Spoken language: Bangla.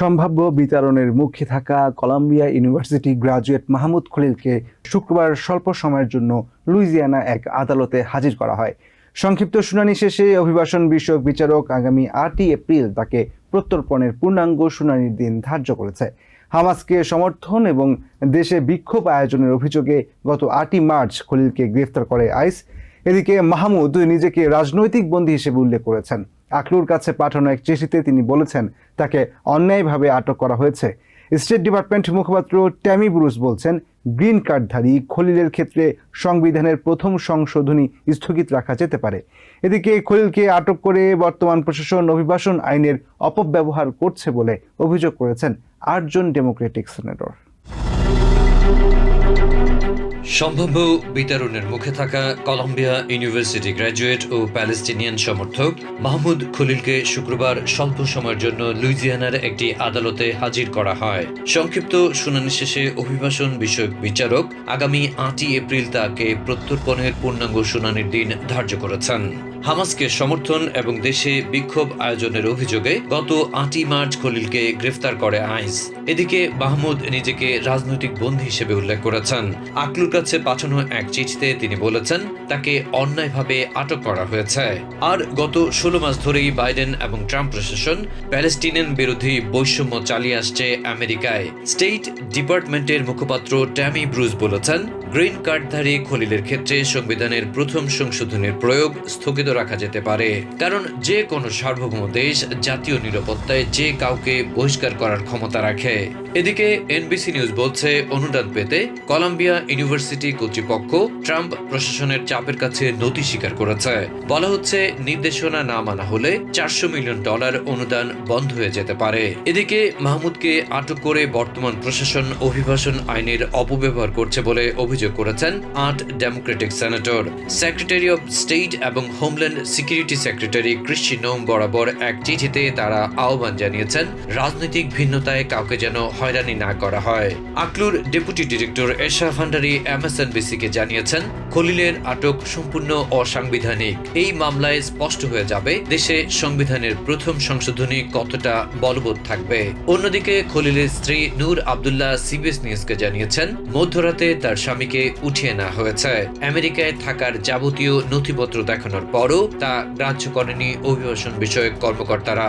সম্ভাব্য বিতরণের মুখে থাকা কলাম্বিয়া ইউনিভার্সিটি গ্রাজুয়েট মাহমুদ খলিলকে শুক্রবার স্বল্প সময়ের জন্য লুইজিয়ানা এক আদালতে হাজির করা হয়। সংক্ষিপ্ত শুনানি শেষে অভিবাসন বিষয়ক বিচারক আগামী আটই এপ্রিল তাকে প্রত্যর্পণের পূর্ণাঙ্গ শুনানির দিন ধার্য করেছে। হামাসকে সমর্থন এবং দেশে বিক্ষোভ আয়োজনের অভিযোগে গত আটই মার্চ খলিলকে গ্রেফতার করে আইস। এদিকে মাহমুদ নিজেকে রাজনৈতিক বন্দী হিসেবে উল্লেখ করেছেন। আকলুর কাছে পাঠানো এক চিঠিতে তিনি বলেছেন, তাকে অন্যায়ভাবে আটক করা হয়েছে। স্টেট ডিপার্টমেন্ট মুখপাত্র ট্যামি ব্রুস বলছেন, গ্রিন কার্ডধারী খলিলের ক্ষেত্রে সংবিধানের প্রথম সংশোধনী স্থগিত রাখা যেতে পারে। এদিকে খলিলকে আটক করে বর্তমান প্রশাসন অভিবাসন আইনের অপব্যবহার করছে বলে অভিযোগ করেছেন আটজন ডেমোক্রেটিক সেনেটর। সম্ভাব্য বিতরণের মুখে থাকা কলম্বিয়া ইউনিভার্সিটি গ্র্যাজুয়েট ও প্যালেস্টিনিয়ান সমর্থক মাহমুদ খলিলকে শুক্রবার স্বল্প সময়ের জন্য লুইজিয়ানার একটি আদালতে হাজির করা হয়। সংক্ষিপ্ত শুনানি শেষে অভিবাসন বিষয়ক বিচারক আগামী আটই এপ্রিল তাকে প্রত্যর্পণের পূর্ণাঙ্গ শুনানির দিন ধার্য করেছেন। হামাসকে সমর্থন এবং দেশে বিক্ষোভ আয়োজনের অভিযোগে গত আটই মার্চ খলিলকে গ্রেফতার করে আইস এদিকে মাহমুদ নিজেকে রাজনৈতিক বন্দী হিসেবে উল্লেখ করেছেন। আকলুর কাছে পাঠানো এক চিঠিতে তিনি বলেছেন, তাকে অন্যায়ভাবে আটক করা হয়েছে। আর গত ষোলো মাস ধরেই বাইডেন এবং ট্রাম্প প্রশাসন প্যালেস্টিনিয়ান বিরোধী বৈষম্য চালিয়ে আসছে আমেরিকায়। স্টেট ডিপার্টমেন্টের মুখপাত্র ট্যামি ব্রুজ বলেছেন গ্রিন কার্ডধারী খলিলের ক্ষেত্রে সংবিধানের প্রথম সংশোধনের প্রয়োগ স্থগিত রাখা যেতে পারে। কারণ যে কোনো সার্বভৌম দেশ জাতীয় নিরাপত্তায় যে কাউকে বহিষ্কার করার ক্ষমতা রাখে। এদিকে এনবিসি নিউজ বলছে, অনুদান পেতে কলম্বিয়া ইউনিভার্সিটি কর্তৃপক্ষ ট্রাম্প প্রশাসনের চাপের কাছে নথি স্বীকার করেছে। বলা হচ্ছে, নির্দেশনা না মানা হলে চারশো মিলিয়ন ডলার অনুদান বন্ধ হয়ে যেতে পারে। এদিকে মাহমুদকে আটক করে বর্তমান প্রশাসন অভিবাসন আইনের অপব্যবহার করছে বলে অভিযোগ করেছেন আট democratic senator. Secretary of state এবং homeland security secretary Kristi Noem বরাবর এক চিঠিতে তারা আহ্বান জানিয়েছেন, রাজনৈতিক ভিন্নতায় কাউকে যেন হয়রানি না করা হয়। আকলুর ডেপুটি ডিরেক্টর এশা ভান্ডারি এমএসএনবিসিকে জানিয়েছেন, খলিলের আটক সম্পূর্ণ অসাংবিধানিক। এই মামলায় স্পষ্ট হয়ে যাবে দেশে সংবিধানের প্রথম সংশোধনী কতটা বলবৎ থাকবে। অন্যদিকে খলিলের স্ত্রী নূর আবদুল্লাহ সিবিএস নিউজকে জানিয়েছেন, মধ্যরাতে তার স্বামীকে উঠিয়ে নেওয়া হয়েছে। আমেরিকায় থাকার যাবতীয় নথিপত্র দেখানোর পরও তা গ্রাহ্য করেনি অভিবাসন বিষয়ক কর্মকর্তারা।